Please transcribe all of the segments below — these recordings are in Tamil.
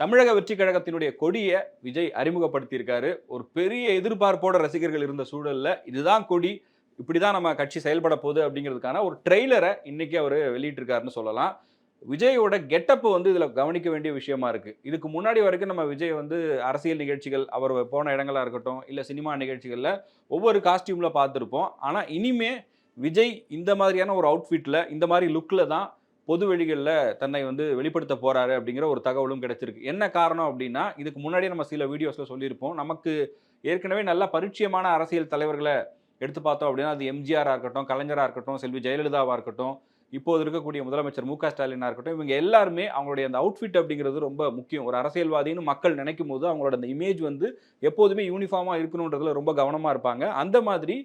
தமிழக வெற்றி கழகத்தினுடைய கொடியை விஜய் அறிமுகப்படுத்தியிருக்காரு. ஒரு பெரிய எதிர்பார்ப்போட ரசிகர்கள் இருந்த சூழல்ல இதுதான் கொடி இப்படிதான் நம்ம கட்சி செயல்பட போகுது அப்படிங்கிறதுக்கான ஒரு ட்ரெய்லரை இன்னைக்கு அவர் வெளியிட்டிருக்காருன்னு சொல்லலாம். விஜயோட கெட்டப் வந்து இதில் கவனிக்க வேண்டிய விஷயமா இருக்கு. இதுக்கு முன்னாடி வரைக்கும் நம்ம விஜய் வந்து அரசியல் நிகழ்ச்சிகள் அவர் போன இடங்களா இருக்கட்டும் இல்லை சினிமா நிகழ்ச்சிகளில் ஒவ்வொரு காஸ்டியூம்ல பார்த்துருப்போம். ஆனால் இனிமே விஜய் இந்த மாதிரியான ஒரு அவுட்ஃபிட்டில் இந்த மாதிரி லுக்கில் தான் பொது வெளிகளில் தன்னை வந்து வெளிப்படுத்த போகிறாரு அப்படிங்கிற ஒரு தகவலும் கிடைச்சிருக்கு. என்ன காரணம் அப்படின்னா இதுக்கு முன்னாடி நம்ம சில வீடியோஸில் சொல்லியிருப்போம். நமக்கு ஏற்கனவே நல்ல பரிச்சயமான அரசியல் தலைவர்களை எடுத்து பார்த்தோம் அப்படின்னா அது எம்ஜிஆராக இருக்கட்டும் கலைஞராக இருக்கட்டும் செல்வி ஜெயலலிதாவாக இருக்கட்டும் இப்போது இருக்கக்கூடிய முதலமைச்சர் மு க ஸ்டாலினாக இருக்கட்டும் இவங்க எல்லாருமே அவங்களுடைய அந்த அவுட்ஃபிட் அப்படிங்கிறது ரொம்ப முக்கியம். ஒரு அரசியல்வாதின்னு மக்கள் நினைக்கும் போது அவங்களோட அந்த இமேஜ் வந்து எப்போதுமே யூனிஃபார்மாக இருக்கணுன்றதுல ரொம்ப கவனமாக இருப்பாங்க. அந்த மாதிரி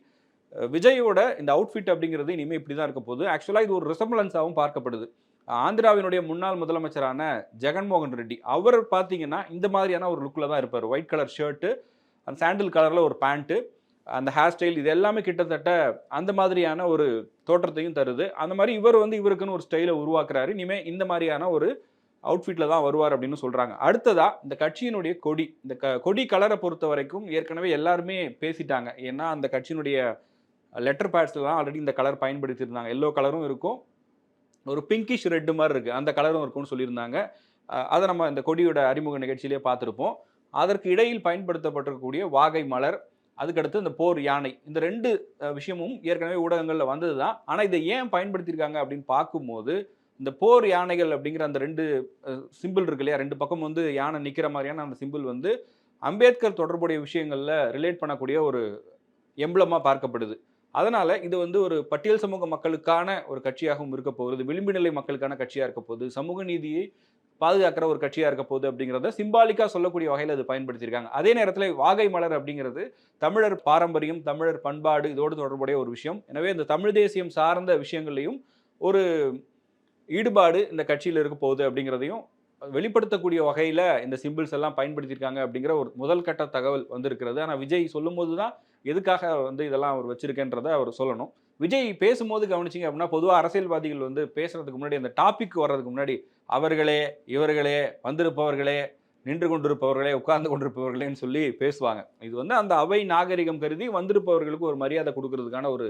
விஜயோட இந்த அவுட்ஃபிட் அப்படிங்கிறது இனிமேல் இப்படி தான் இருக்க போகுது. ஆக்சுவலாக இது ஒரு ரிசம்பலன்ஸாகவும் பார்க்கப்படுது. ஆந்திராவினுடைய முன்னாள் முதலமைச்சரான ஜெகன்மோகன் ரெட்டி அவர் பார்த்தீங்கன்னா இந்த மாதிரியான ஒரு லுக்கில் தான் இருப்பார். ஒயிட் கலர் ஷர்ட்டு அந்த சாண்டில் கலரில் ஒரு பேண்ட்டு அந்த ஹேர் ஸ்டைல் இது எல்லாமே கிட்டத்தட்ட அந்த மாதிரியான ஒரு தோற்றத்தையும் தருது. அந்த மாதிரி இவர் வந்து இவருக்குன்னு ஒரு ஸ்டைலை உருவாக்குறாரு. இனிமே இந்த மாதிரியான ஒரு அவுட்ஃபிட்டில் தான் வருவார் அப்படின்னு சொல்கிறாங்க அடுத்ததாக இந்த கட்சியினுடைய கொடி. இந்த க கொடி கலரை பொறுத்த வரைக்கும் ஏற்கனவே எல்லாருமே பேசிட்டாங்க. ஏன்னா அந்த கட்சியினுடைய லெட்டர் பேட்ஸ்லாம் ஆல்ரெடி இந்த கலர் பயன்படுத்தியிருந்தாங்க. எல்லோ கலரும் இருக்கும். ஒரு பிங்கிஷ் ரெட்டு மாதிரி இருக்குது அந்த கலரும் இருக்கும்னு சொல்லியிருந்தாங்க. அதை நம்ம இந்த கொடியோட அறிமுக நிகழ்ச்சியிலே பார்த்துருப்போம். அதற்கு இடையில் பயன்படுத்தப்பட்டிருக்கக்கூடிய வாகை மலர் அதுக்கடுத்து இந்த போர் யானை. இந்த ரெண்டு விஷயமும் ஏற்கனவே ஊடகங்களில் வந்தது தான் ஆனால் இதை ஏன் பயன்படுத்தியிருக்காங்க அப்படின்னு பார்க்கும்போது இந்த போர் யானைகள் அப்படிங்கிற அந்த ரெண்டு சிம்பிள் இருக்கு இல்லையா? ரெண்டு பக்கம் வந்து யானை நிற்கிற மாதிரியான அந்த சிம்பிள் வந்து அம்பேத்கர் தொடர்புடைய விஷயங்களில் ரிலேட் பண்ணக்கூடிய ஒரு எம்பளமாக பார்க்கப்படுது. அதனால இது வந்து ஒரு பட்டியல் சமூக மக்களுக்கான ஒரு கட்சியாகவும் இருக்க போகுது. விளிம்பு நிலை மக்களுக்கான கட்சியாக இருக்க போகுது. சமூக நீதியை பாதுகாக்கிற ஒரு கட்சியாக இருக்க போகுது அப்படிங்கிறத சிம்பாலிக்காக சொல்லக்கூடிய வகையில் அது பயன்படுத்தியிருக்காங்க. அதே நேரத்தில் வாகை மலர் அப்படிங்கிறது தமிழர் பாரம்பரியம் தமிழர் பண்பாடு இதோடு தொடர்புடைய ஒரு விஷயம். எனவே இந்த தமிழ் தேசியம் சார்ந்த விஷயங்கள்லையும் ஒரு ஈடுபாடு இந்த கட்சியில் இருக்க போகுது அப்படிங்கிறதையும் வெளிப்படுத்தக்கூடிய வகையில் இந்த சிம்பிள்ஸ் எல்லாம் பயன்படுத்தியிருக்காங்க அப்படிங்கிற ஒரு முதல் கட்ட தகவல் வந்திருக்கிறது. ஆனால் விஜய் சொல்லும்போது தான் எதுக்காக வந்து இதெல்லாம் அவர் வச்சிருக்கேன்றதை அவர் சொல்லணும். விஜய் பேசும்போது கவனிச்சிங்க அப்படின்னா பொதுவாக அரசியல்வாதிகள் வந்து பேசுறதுக்கு முன்னாடி அந்த டாபிக் வர்றதுக்கு முன்னாடி அவர்களே இவர்களே வந்திருப்பவர்களே நின்று கொண்டிருப்பவர்களே உட்கார்ந்து கொண்டிருப்பவர்களேன்னு சொல்லி பேசுவாங்க. இது வந்து அந்த அவை நாகரிகம் கருதி வந்திருப்பவர்களுக்கு ஒரு மரியாதை கொடுக்கறதுக்கான ஒரு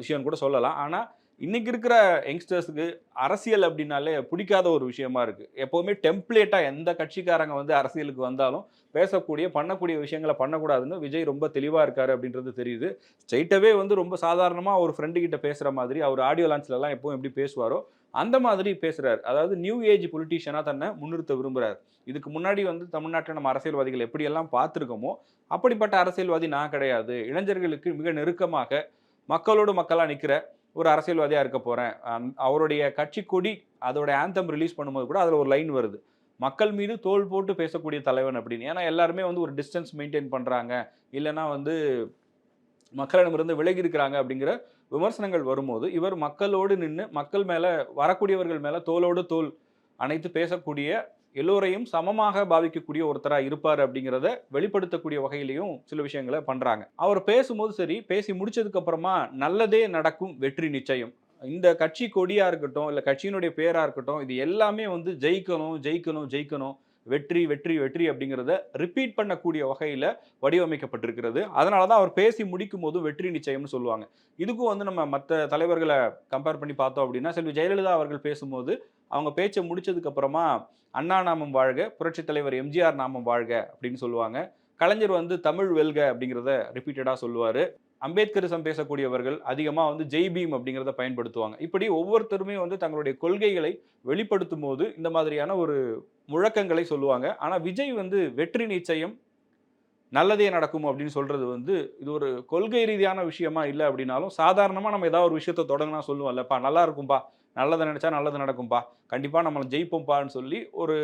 விஷயம்னு கூட சொல்லலாம். ஆனால் இன்னைக்கு இருக்கிற யங்ஸ்டர்ஸுக்கு அரசியல் அப்படின்னாலே பிடிக்காத ஒரு விஷயமா இருக்கு. எப்போவுமே டெம்ப்ளேட்டாக எந்த கட்சிக்காரங்க வந்து அரசியலுக்கு வந்தாலும் பேசக்கூடிய பண்ணக்கூடிய விஷயங்களை பண்ணக்கூடாதுன்னு விஜய் ரொம்ப தெளிவாக இருக்காரு அப்படின்றது தெரியுது. ஸ்ட்ரைட்டாகவே வந்து ரொம்ப சாதாரணமாக ஒரு ஃப்ரெண்டு கிட்ட பேசுகிற மாதிரி அவர் ஆடியோ லான்ச்லலாம் எப்பவும் எப்படி பேசுவாரோ அந்த மாதிரி பேசுகிறார் அதாவது நியூ ஏஜ் பொலிட்டீஷியனாக தன்னை முன்னிறுத்த விரும்புகிறார் இதுக்கு முன்னாடி வந்து தமிழ்நாட்டில் நம்ம அரசியல்வாதிகள் எப்படியெல்லாம் பார்த்துருக்கோமோ அப்படிப்பட்ட அரசியல்வாதி நான் கிடையாது. இளைஞர்களுக்கு மிக நெருக்கமாக மக்களோடு மக்களாக நிற்கிற ஒரு அரசியல்வாதியாக இருக்க போகிறேன் அவருடைய கட்சி கொடி அதோட ஆந்தம் ரிலீஸ் பண்ணும்போது கூட அதில் ஒரு லைன் வருது. மக்கள் மீது தோல் போட்டு பேசக்கூடிய தலைவன் அப்படின்னு. ஏன்னா எல்லாருமே வந்து ஒரு டிஸ்டன்ஸ் மெயின்டைன் பண்ணுறாங்க இல்லைன்னா வந்து மக்களிடமிருந்து விலகி இருக்கிறாங்க அப்படிங்கிற விமர்சனங்கள் வரும்போது இவர் மக்களோடு நின்று மக்கள் மேலே வரக்கூடியவர்கள் மேலே தோளோடு தோல் அனைத்து பேசக்கூடிய எல்லோரையும் சமமாக பாவிக்கக்கூடிய ஒருத்தராக இருப்பார் அப்படிங்கிறத வெளிப்படுத்தக்கூடிய வகையிலையும் சில விஷயங்களை பண்ணுறாங்க அவர் பேசும்போது சரி பேசி முடிச்சதுக்கப்புறமா நல்லதே நடக்கும் வெற்றி நிச்சயம். இந்த கட்சி கொடியாக இருக்கட்டும் இல்லை கட்சியினுடைய பேராக இருக்கட்டும் இது எல்லாமே வந்து ஜெயிக்கணும் ஜெயிக்கணும் ஜெயிக்கணும். வெற்றி வெற்றி வெற்றி அப்படிங்கிறத ரிப்பீட் பண்ணக்கூடிய வகையில் வடிவமைக்கப்பட்டிருக்கிறது. அதனால தான் அவர் பேசி முடிக்கும் போது வெற்றி நிச்சயம்னு சொல்லுவாங்க. இதுக்கும் வந்து நம்ம மற்ற தலைவர்களை கம்பேர் பண்ணி பார்த்தோம் அப்படின்னா செல்வி ஜெயலலிதா அவர்கள் பேசும்போது அவங்க பேச்சை முடிச்சதுக்கப்புறமா அண்ணா நாமம் வாழ்க புரட்சித் தலைவர் எம்ஜிஆர் நாமம் வாழ்க அப்படின்னு சொல்லுவாங்க. கலைஞர் வந்து தமிழ் வெல்க அப்படிங்கிறத ரிப்பீட்டடாக சொல்லுவார். அம்பேத்கரிசம் பேசக்கூடியவர்கள் அதிகமாக வந்து ஜெய் பீம் அப்படிங்கிறத பயன்படுத்துவாங்க. இப்படி ஒவ்வொருத்தருமே வந்து தங்களுடைய கொள்கைகளை வெளிப்படுத்தும் போது இந்த மாதிரியான ஒரு முழக்கங்களை சொல்லுவாங்க. ஆனால் விஜய் வந்து வெற்றி நிச்சயம் நல்லதே நடக்கும் அப்படின்னு சொல்றது வந்து இது ஒரு கொள்கை ரீதியான விஷயமா இல்லை அப்படின்னாலும் சாதாரணமாக நம்ம ஏதாவது ஒரு விஷயத்தை தொடங்கினா சொல்லுவோம்லப்பா நல்லா இருக்கும்பா. நல்லதை நினச்சா நல்லது நடக்கும்பா. கண்டிப்பாக நம்மளை ஜெயிப்போம்ப்பான்னு சொல்லி ஒரு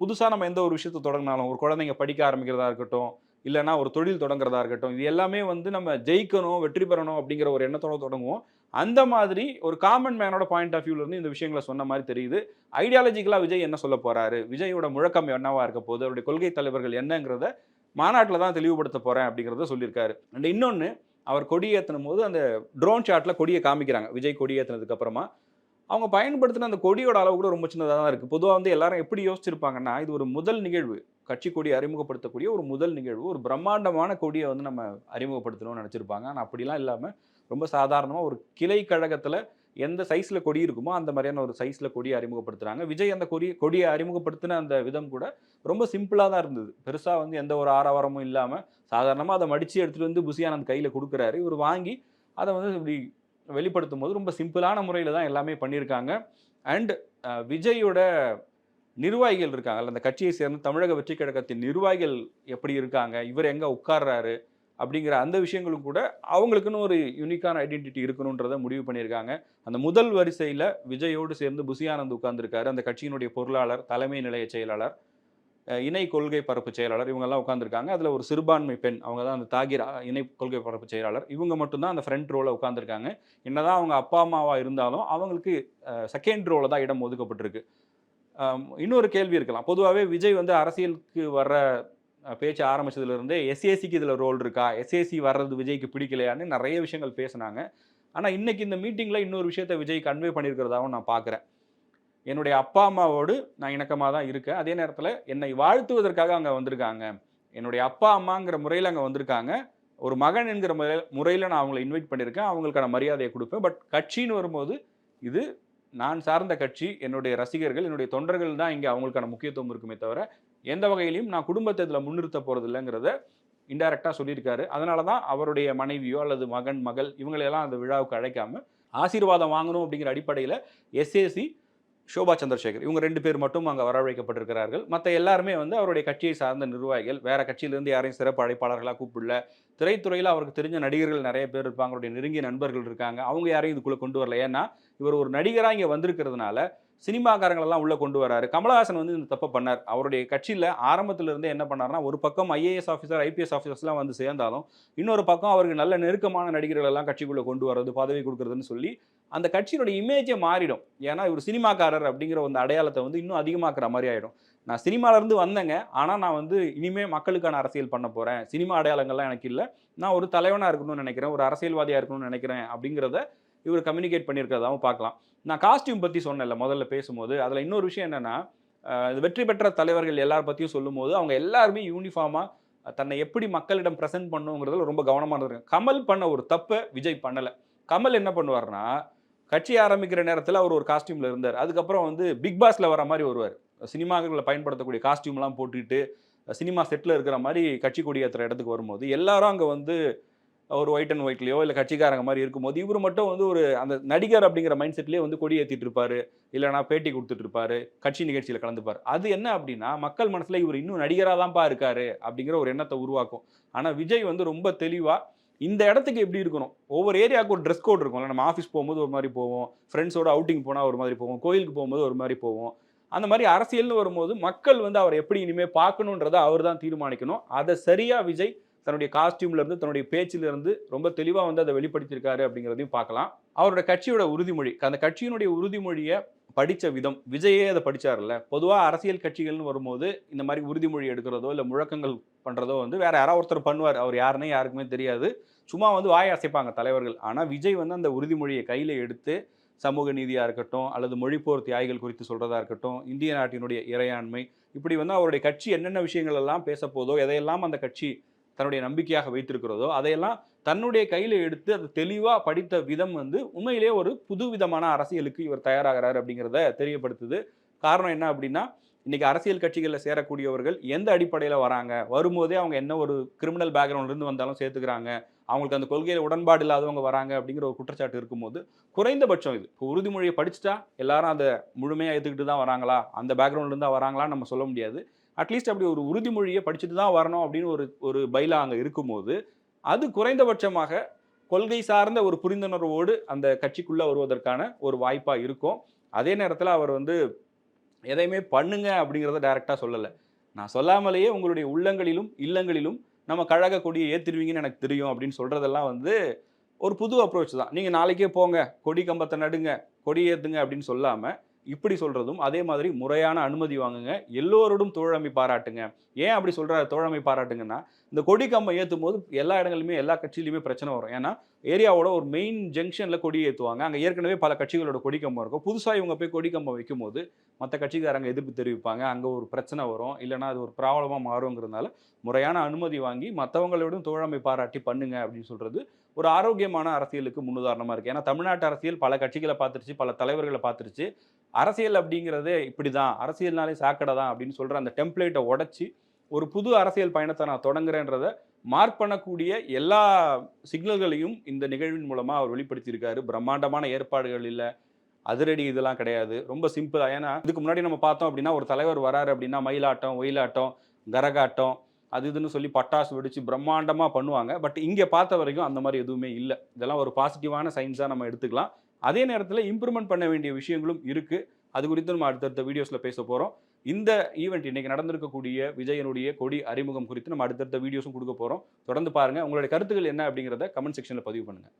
புதுசாக நம்ம எந்த ஒரு விஷயத்தை தொடங்கினாலும் ஒரு குழந்தைங்க படிக்க ஆரம்பிக்கிறதா இருக்கட்டும் இல்லைன்னா ஒரு தொழில் தொடங்குறதா இருக்கட்டும் இது எல்லாமே வந்து நம்ம ஜெயிக்கணும் வெற்றி பெறணும் அப்படிங்கிற ஒரு எண்ணத்தோட தொடங்குவோம். அந்த மாதிரி ஒரு காமன் மேனோட பாயிண்ட் ஆஃப் வியூலேருந்து இந்த விஷயங்களை சொன்ன மாதிரி தெரியுது. ஐடியாலஜிக்கலாக விஜய் என்ன சொல்ல போகிறாரு விஜயோட முழக்கம் என்னவா இருக்க போகுது? அவருடைய கொள்கை தலைவர்கள் என்னங்கிறத மாநாட்டில் தான் தெளிவுபடுத்த போகிறேன் அப்படிங்கிறத சொல்லியிருக்காரு. அண்ட் இன்னொன்று அவர் கொடி ஏற்றணும் போது அந்த ட்ரோன் ஷாட்டில் கொடியை காமிக்கிறாங்க. விஜய் கொடி ஏற்றினதுக்கு அப்புறமா. அவங்க பயன்படுத்தின அந்த கொடியோட அளவு கூட ரொம்ப சின்னதாக தான் இருக்குது பொதுவாக வந்து எல்லாரும் எப்படி யோசிச்சிருப்பாங்கன்னா இது ஒரு முதல் நிகழ்வு. கட்சி கொடி அறிமுகப்படுத்தக்கூடிய ஒரு முதல் நிகழ்வு. ஒரு பிரம்மாண்டமான கொடியை வந்து நம்ம அறிமுகப்படுத்தணும்னு நினச்சிருப்பாங்க. ஆனால் அப்படிலாம் இல்லாமல் ரொம்ப சாதாரணமாக ஒரு கிளை கழகத்தில் எந்த சைஸில் கொடி இருக்குமோ அந்த மாதிரியான ஒரு சைஸில் கொடியை அறிமுகப்படுத்துகிறாங்க விஜய் அந்த கொடி கொடியை அறிமுகப்படுத்தின அந்த விதம் கூட ரொம்ப சிம்பிளாக தான் இருந்தது. பெருசாக வந்து எந்த ஒரு ஆரவாரமும் இல்லாமல் சாதாரணமாக அதை மடித்து எடுத்துகிட்டு வந்து புசியானந்த் கையில் கொடுக்குறாரு. இவர் வாங்கி அதை வந்து இப்படி வெளிப்படுத்தும் போது ரொம்ப சிம்பிளான முறையில் தான் எல்லாமே பண்ணியிருக்காங்க. அண்ட் விஜயோட நிர்வாகிகள் இருக்காங்கல்ல அந்த கட்சியை சேர்ந்து தமிழக வெற்றி கழகத்தின் நிர்வாகிகள் எப்படி இருக்காங்க இவர் எங்கே உட்கார்றாரு அப்படிங்கிற அந்த விஷயங்களும் கூட அவங்களுக்குன்னு ஒரு யூனிக்கான ஐடென்டிட்டி இருக்கணுன்றத முடிவு பண்ணியிருக்காங்க. அந்த முதல் வரிசையில் விஜயோடு சேர்ந்து புசியானந்த் உட்கார்ந்துருக்காரு. அந்த கட்சியினுடைய பொருளாளர் தலைமை நிலைய செயலாளர் இணை கொள்கை பரப்பு செயலாளர் இவங்கெல்லாம் உட்காந்துருக்காங்க அதில் ஒரு சிறுபான்மை பெண் அவங்க தான் அந்த தாகிர் இணை கொள்கை பரப்பு செயலாளர். இவங்க மட்டும்தான் அந்த ஃப்ரண்ட் ரோவில் உட்காந்துருக்காங்க என்னதான் அவங்க அப்பா அம்மாவாக இருந்தாலும் அவங்களுக்கு செகண்ட் ரோவில் தான் இடம் ஒதுக்கப்பட்டிருக்கு. இன்னொரு கேள்வி இருக்கலாம். பொதுவாகவே விஜய் வந்து அரசியலுக்கு வர்ற பேச்சு ஆரம்பிச்சதுலேருந்தே எஸ்ஏசிக்கு இதில் ரோல் இருக்கா? எஸ்ஏசி வர்றது விஜய்க்கு பிடிக்கலையான்னு நிறைய விஷயங்கள் பேசுனாங்க. ஆனால் இன்னைக்கு இந்த மீட்டிங்கில் இன்னொரு விஷயத்தை விஜய் கன்வே பண்ணியிருக்கிறதாகவும் நான் பார்க்குறேன். என்னுடைய அப்பா அம்மாவோடு நான் இணக்கமாக தான் இருக்கேன். அதே நேரத்தில் என்னை வாழ்த்துவதற்காக அங்கே வந்திருக்காங்க. என்னுடைய அப்பா அம்மாங்கிற முறையில் அங்கே வந்திருக்காங்க. ஒரு மகன் என்கிற முறையில் முறையில் நான் அவங்களை இன்வைட் பண்ணியிருக்கேன். அவங்களுக்கான மரியாதையை கொடுப்பேன். பட் கட்சின்னு வரும்போது இது நான் சார்ந்த கட்சி என்னுடைய ரசிகர்கள் என்னுடைய தொண்டர்கள் தான் இங்கே அவங்களுக்கான முக்கியத்துவம் இருக்குமே தவிர எந்த வகையிலையும் நான் குடும்பத்தை இதில் முன்னிறுத்த போகிறது இல்லைங்கிறத இன்டைரக்டாக சொல்லியிருக்காரு. அதனால தான் அவருடைய மனைவியோ அல்லது மகன் மகள் இவங்களையெல்லாம் அந்த விழாவுக்கு அழைக்காமல் ஆசீர்வாதம் வாங்கணும் அப்படிங்கிற அடிப்படையில் எஸ்ஏசி சோபா சந்திரசேகர். இவங்க ரெண்டு பேர் மட்டும் அங்கே வரவழைக்கப்பட்டிருக்கிறார்கள். மற்ற எல்லாருமே வந்து அவருடைய கட்சியை சார்ந்த நிர்வாகிகள். வேற கட்சியிலேருந்து யாரையும் சிறப்பு அழைப்பாளர்களாக கூப்பிடல. திரைத்துறையில் அவருக்கு தெரிஞ்ச நடிகர்கள் நிறைய பேர் இருப்பாங்க. அவருடைய நெருங்கிய நண்பர்கள் இருக்காங்க. அவங்க யாரையும் இதுக்குள்ளே கொண்டு வரல. ஏன்னா இவர் ஒரு நடிகராக இங்கே வந்திருக்கிறதுனால சினிமாக்காரங்களெல்லாம் உள்ளே கொண்டு வராரு. கமலஹாசன் வந்து இந்த தப்பை பண்ணார். அவருடைய கட்சியில் ஆரம்பத்திலிருந்து என்ன பண்ணார்னா ஒரு பக்கம் ஐஏஎஸ் ஆஃபீஸர் ஐபிஎஸ் ஆஃபீஸர்ஸ்லாம் வந்து சேர்ந்தாலும் இன்னொரு பக்கம் அவருக்கு நல்ல நெருக்கமான நடிகர்கள் எல்லாம் கட்சிக்குள்ளே கொண்டு வர்றது பதவி கொடுக்குறதுன்னு சொல்லி அந்த கட்சியினுடைய இமேஜே மாறிடும். ஏன்னா இவர் சினிமாக்காரர் அப்படிங்கிற ஒரு அடையாளத்தை வந்து இன்னும் அதிகமாக்குற மாதிரி ஆயிடும். நான் சினிமாவிலேருந்து வந்தேங்க. ஆனால் நான் வந்து இனிமேல் மக்களுக்கான அரசியல் பண்ண போகிறேன் சினிமா அடையாளங்கள்லாம் எனக்கு இல்லை. நான் ஒரு தலைவனாக இருக்கணும்னு நினைக்கிறேன். ஒரு அரசியல்வாதியாக இருக்கணும்னு நினைக்கிறேன் அப்படிங்கிறத இவர் கம்யூனிகேட் பண்ணியிருக்கிறதாவும் பார்க்கலாம். நான் காஸ்டியூம் பற்றி சொன்னேன்ல முதல்ல பேசும்போது. அதில் இன்னொரு விஷயம் என்னென்னா வெற்றி பெற்ற தலைவர்கள் எல்லார் பற்றியும் சொல்லும்போது அவங்க எல்லாருமே யூனிஃபார்மாக தன்னை எப்படி மக்களிடம் ப்ரெசென்ட் பண்ணுங்கிறதுல ரொம்ப கவனமாக இருக்காங்க கமல் பண்ண ஒரு தப்பை விஜய் பண்ணலை. கமல் என்ன பண்ணுவார்னா கட்சி ஆரம்பிக்கிற நேரத்தில் அவர் ஒரு காஸ்டியூமில் இருந்தார். அதுக்கப்புறம் வந்து பிக் பாஸில் வர மாதிரி வருவார். சினிமாக்களில் பயன்படுத்தக்கூடிய காஸ்டியூம்லாம் போட்டுக்கிட்டு சினிமா செட்டில் இருக்கிற மாதிரி கட்சி கொடி இடத்துக்கு வரும்போது எல்லாரும் அங்கே வந்து ஒரு ஒயிட் அண்ட் ஒயிட்லையோ இல்லை கட்சிக்காரங்க மாதிரி இருக்கும்போது இவர் மட்டும் வந்து ஒரு அந்த நடிகர் அப்படிங்கிற மைண்ட் செட்லேயே வந்து கொடி ஏற்றிட்டு இருப்பாரு. இல்லைனா பேட்டி கொடுத்துட்டு இருப்பாரு. கட்சி நிகழ்ச்சியில் கலந்துப்பார். அது என்ன அப்படின்னா மக்கள் மனசில் இவர் இன்னும் நடிகராக தான்ப்பா இருக்காரு அப்படிங்கிற ஒரு எண்ணத்தை உருவாக்கும். ஆனால் விஜய் வந்து ரொம்ப தெளிவாக இந்த இடத்துக்கு எப்படி இருக்கணும்? ஒவ்வொரு ஏரியாவுக்கு ஒரு ட்ரெஸ் கோட் இருக்கும்ல. நம்ம ஆஃபீஸ் போகும்போது ஒரு மாதிரி போவோம். ஃப்ரெண்ட்ஸோட அவுட்டிங் போனால் ஒரு மாதிரி போவோம். கோயிலுக்கு போகும்போது ஒரு மாதிரி போவோம். அந்த மாதிரி அரசியல்னு வரும்போது மக்கள் வந்து அவர் எப்படி இனிமேல் பார்க்கணுன்றதை அவர் தான் தீர்மானிக்கணும். அதை சரியாக விஜய் தன்னுடைய காஸ்டியூம்லேருந்து தன்னுடைய பேச்சிலிருந்து ரொம்ப தெளிவாக வந்து அதை வெளிப்படுத்தியிருக்காரு அப்படிங்கிறதையும் பார்க்கலாம். அவரோட கட்சியோட உறுதிமொழி அந்த கட்சியினுடைய உறுதிமொழியை படித்த விதம் விஜயே அதை படித்தார்ல பொதுவாக அரசியல் கட்சிகள்னு வரும்போது இந்த மாதிரி உறுதிமொழி எடுக்கிறதோ இல்லை முழக்கங்கள் பண்ணுறதோ வந்து வேற யாராவது ஒருத்தர் பண்ணுவார். அவர் யாருன்னே யாருக்குமே தெரியாது. சும்மா வந்து வாய் அசைப்பாங்க தலைவர்கள். ஆனால் விஜய் வந்து அந்த உறுதிமொழியை கையில் எடுத்து சமூக நீதியாக இருக்கட்டும் அல்லது மொழிப்போர் தியாகிகள் குறித்து சொல்கிறதா இருக்கட்டும் இந்திய நாட்டினுடைய இறையாண்மை இப்படி வந்து அவருடைய கட்சி என்னென்ன விஷயங்கள் எல்லாம் பேச போதோ எதையெல்லாம் அந்த கட்சி தன்னுடைய நம்பிக்கையாக வைத்திருக்கிறதோ அதையெல்லாம் தன்னுடைய கையில் எடுத்து அதை தெளிவாக படித்த விதம் வந்து உண்மையிலேயே ஒரு புது விதமான அரசியலுக்கு இவர் தயாராகிறார் அப்படிங்கிறத தெரியப்படுத்துது. காரணம் என்ன அப்படின்னா இன்னைக்கு அரசியல் கட்சிகளில் சேரக்கூடியவர்கள் எந்த அடிப்படையில் வராங்க? வரும்போதே அவங்க என்ன ஒரு கிரிமினல் பேக்ரவுண்ட்லேருந்து வந்தாலும் சேர்த்துக்கிறாங்க. அவங்களுக்கு அந்த கொள்கையில் உடன்பாடு இல்லாதவங்க வராங்க அப்படிங்கிற ஒரு குற்றச்சாட்டு இருக்கும்போது குறைந்தபட்சம் இது. இப்போ உறுதிமொழியை படிச்சுட்டா எல்லாரும் அதை முழுமையாக ஏற்றுக்கிட்டு தான் வராங்களா? அந்த பேக்ரவுண்ட்லேருந்து தான் வராங்களான்னு நம்ம சொல்ல முடியாது. அட்லீஸ்ட் அப்படி ஒரு உறுதிமொழியை படிச்சுட்டு தான் வரணும் அப்படின்னு ஒரு ஒரு பைலா அங்கே இருக்கும்போது அது குறைந்தபட்சமாக கொள்கை சார்ந்த ஒரு புரிந்துணர்வோடு அந்த கட்சிக்குள்ளே வருவதற்கான ஒரு வாய்ப்பாக இருக்கும். அதே நேரத்தில் அவர் வந்து எதையுமே பண்ணுங்க அப்படிங்கிறத டைரெக்டாக சொல்லலை. நான் சொல்லாமலேயே உங்களுடைய உள்ளங்களிலும் இல்லங்களிலும் நம்ம கழக கொடியை ஏற்றிடுவீங்கன்னு எனக்கு தெரியும் அப்படின்னு சொல்கிறதெல்லாம் வந்து ஒரு புது அப்ரோச் தான். நீங்கள் நாளைக்கே போங்க கொடி கம்பத்தை நடுங்க கொடி ஏற்றுங்க அப்படின்னு சொல்லாமல் இப்படி சொல்கிறதும் அதே மாதிரி முறையான அனுமதி வாங்குங்க. எல்லோரோடும் தோழமை பாராட்டுங்க. ஏன் அப்படி சொல்கிறார் தோழமை பாராட்டுங்கன்னா இந்த கொடி கம்பம் ஏற்றும் போது எல்லா இடங்கள்லையுமே எல்லா கட்சியிலுமே பிரச்சனை வரும். ஏன்னா ஏரியாவோட ஒரு மெயின் ஜங்ஷனில் கொடி ஏற்றுவாங்க அங்கே ஏற்கனவே பல கட்சிகளோட கொடி கம்பம் இருக்கும். புதுசாக இவங்க போய் கொடி கம்பம் வைக்கும் போது மற்ற கட்சிக்காரங்க எதிர்ப்பு தெரிவிப்பாங்க. அங்கே ஒரு பிரச்சனை வரும். இல்லைன்னா அது ஒரு ப்ராப்ளமாக மாறுங்கிறதுனால முறையான அனுமதி வாங்கி மற்றவங்களோடும் தோழமை பாராட்டி பண்ணுங்க அப்படின்னு சொல்கிறது ஒரு ஆரோக்கியமான அரசியலுக்கு முன்னுதாரணமாக இருக்குது ஏன்னா தமிழ்நாட்டு அரசியல் பல கட்சிகளை பார்த்துருச்சு பல தலைவர்களை பார்த்துருச்சு. அரசியல் அப்படிங்கிறதே இப்படிதான். அரசியல்னாலே சாக்கடை தான் அப்படின்னு சொல்கிற அந்த டெம்ப்ளேட்டை உடச்சி ஒரு புது அரசியல் பயணத்தை நான் தொடங்குறேன்றத மார்க் பண்ணக்கூடிய எல்லா சிக்னல்களையும் இந்த நிகழ்வின் மூலமாக அவர் வெளிப்படுத்தியிருக்காரு. பிரம்மாண்டமான ஏற்பாடுகள் இல்லை அதிரடி இதெல்லாம் கிடையாது. ரொம்ப சிம்பிளாக ஏன்னா இதுக்கு முன்னாடி நம்ம பார்த்தோம் அப்படின்னா ஒரு தலைவர் வராரு அப்படின்னா மயிலாட்டம் ஒயிலாட்டம் கரகாட்டம் அது இதுன்னு சொல்லி பட்டாசு வெடிச்சு பிரம்மாண்டமாக பண்ணுவாங்க. பட் இங்கே பார்த்த வரைக்கும் அந்த மாதிரி எதுவுமே இல்லை. இதெல்லாம் ஒரு பாசிட்டிவான சயின்ஸாக நம்ம எடுத்துக்கலாம். அதே நேரத்தில் இம்ப்ரூவ்மெண்ட் பண்ண வேண்டிய விஷயங்களும் இருக்குது அது குறித்து நம்ம அடுத்தடுத்த வீடியோஸில் பேச போகிறோம் இந்த ஈவெண்ட் இன்னைக்கு நடந்திருக்கக்கூடிய விஜயனுடைய கொடி அறிமுகம் குறித்து நம்ம அடுத்தடுத்த வீடியோஸும் கொடுக்க போகிறோம் தொடர்ந்து பாருங்கள் உங்களுடைய கருத்துக்கள் என்ன அப்படிங்கிறத கமெண்ட் செக்ஷனில் பதிவு பண்ணுங்க.